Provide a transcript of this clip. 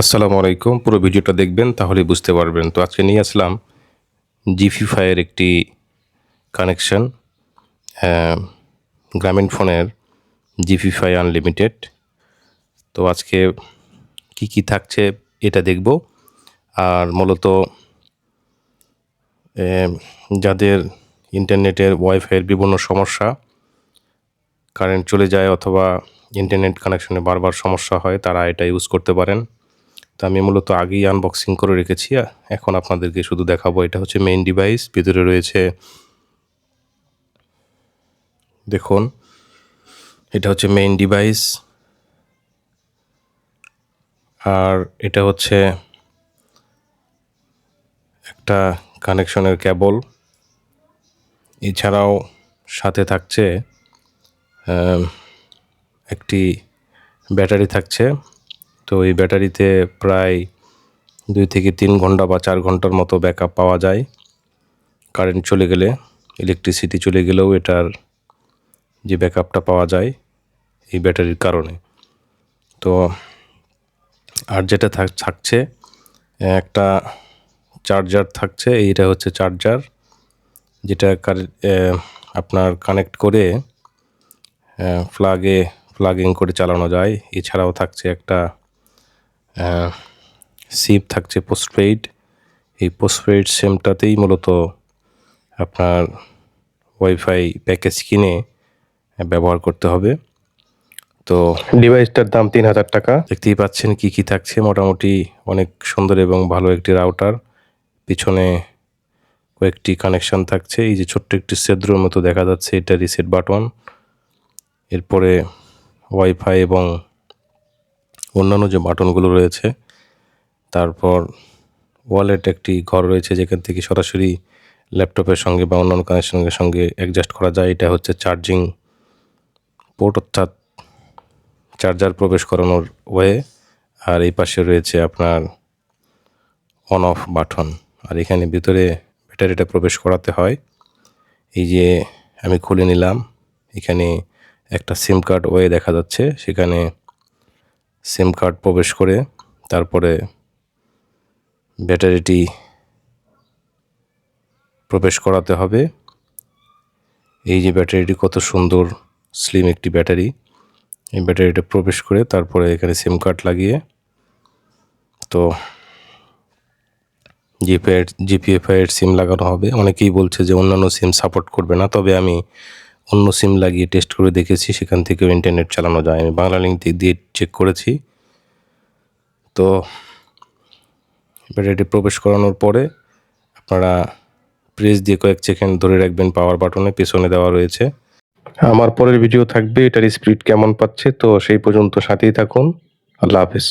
আসসালামু আলাইকুম। পুরো ভিডিওটা দেখবেন তাহলে বুঝতে পারবেন। তো আজকে নিয়ে আসলাম জিফিফাইয়ের একটি কানেকশন গ্রামীণ ফোনের জিফিফাই আনলিমিটেড। তো আজকে কি কি থাকছে এটা দেখব। আর মূলত যাদের ইন্টারনেটের ওয়াইফাইয়ের বিভিন্ন সমস্যা, কারেন্ট চলে যায় অথবা ইন্টারনেট কানেকশনে বারবার সমস্যা হয়, তারা এটা ইউজ করতে পারেন। আমি মূলত আগেই আনবক্সিং করে রেখেছি এখন আপনাদেরকে শুধু দেখাবো, এটা হচ্ছে মেইন ডিভাইস ভিতরে রয়েছে দেখুন, এটা হচ্ছে মেইন ডিভাইস আর এটা হচ্ছে একটা কানেকশনের কেবল এছাড়াও সাথে থাকছে একটি ব্যাটারি থাকছে তো এই ব্যাটারিতে প্রায় দুই থেকে তিন ঘণ্টা বা চার ঘণ্টার মতো ব্যাকআপ পাওয়া যায়। কারেন্ট চলে গেলে ইলেকট্রিসিটি চলে গেলেও এটার যে ব্যাকআপটা পাওয়া যায় এই ব্যাটারির কারণে। তো আর যেটা থাক- থাকছে, একটা চার্জার থাকছে, এইটা হচ্ছে চার্জার যেটা আপনার কানেক্ট করে ফ্লাগে প্লাগিং করে চালানো যায়। এছাড়াও থাকছে একটা সিপ থাকছে পোস্টপেইড এই পোস্টপেইড সিমটাতেই মূলত আপনার ওয়াইফাই প্যাকেজ কিনে ব্যবহার করতে হবে। তো ডিভাইসটার দাম তিন হাজার টাকা। দেখতেই পাচ্ছেন কি কি থাকছে। মোটামুটি অনেক সুন্দর এবং ভালো একটি রাউটার পিছনে কয়েকটি কানেকশন থাকছে। এই যে ছোট্ট একটি সেদ্রর মতো দেখা যাচ্ছে। এটা রিসেট বাটন এরপরে ওয়াইফাই এবং অন্যান্য যে বাটনগুলো রয়েছে, তারপর ওয়ালেট একটি ঘর রয়েছে, যেখান থেকে সরাসরি ল্যাপটপের সঙ্গে বা অন্যান্য কানেকশনের সঙ্গে অ্যাডজাস্ট করা যায়। এটা হচ্ছে চার্জিং পোর্ট অর্থাৎ চার্জার প্রবেশ করানোর ওয়ে আর এই পাশে রয়েছে আপনার অন অফ বাটন আর এখানে ভিতরে ব্যাটারিটা প্রবেশ করাতে হয়। এই যে আমি খুলে নিলাম, এখানে একটা সিম কার্ড ওয়ে দেখা যাচ্ছে। সেখানে সিম কার্ড প্রবেশ করে, তারপরে ব্যাটারিটি প্রবেশ করাতে হবে। এই যে ব্যাটারিটি, কত সুন্দর স্লিম একটি ব্যাটারি। এই ব্যাটারিটা প্রবেশ করে, তারপরে এখানে সিম কার্ড লাগিয়ে, তো জিপিএফআই এর সিম লাগানো হবে। অনেকেই বলছে যে অন্যান্য সিম সাপোর্ট করবে না, তবে আমি অন্য সিম লাগিয়ে টেস্ট করে দেখেছি, সেখান থেকেও ইন্টারনেট চালানো যায়। আমি বাংলা লিঙ্ক দিয়ে চেক করেছি। তো ব্যাটারিটি প্রবেশ করানোর পরে আপনারা প্রেস দিয়ে কয়েক সেকেন্ড ধরে রাখবেন পাওয়ার বাটনে পেছনে দেওয়া রয়েছে। আমার পরের ভিডিও থাকবে, এটার স্পিড কেমন পাচ্ছে, তো সেই পর্যন্ত সাথেই থাকুন। আল্লাহ হাফেজ।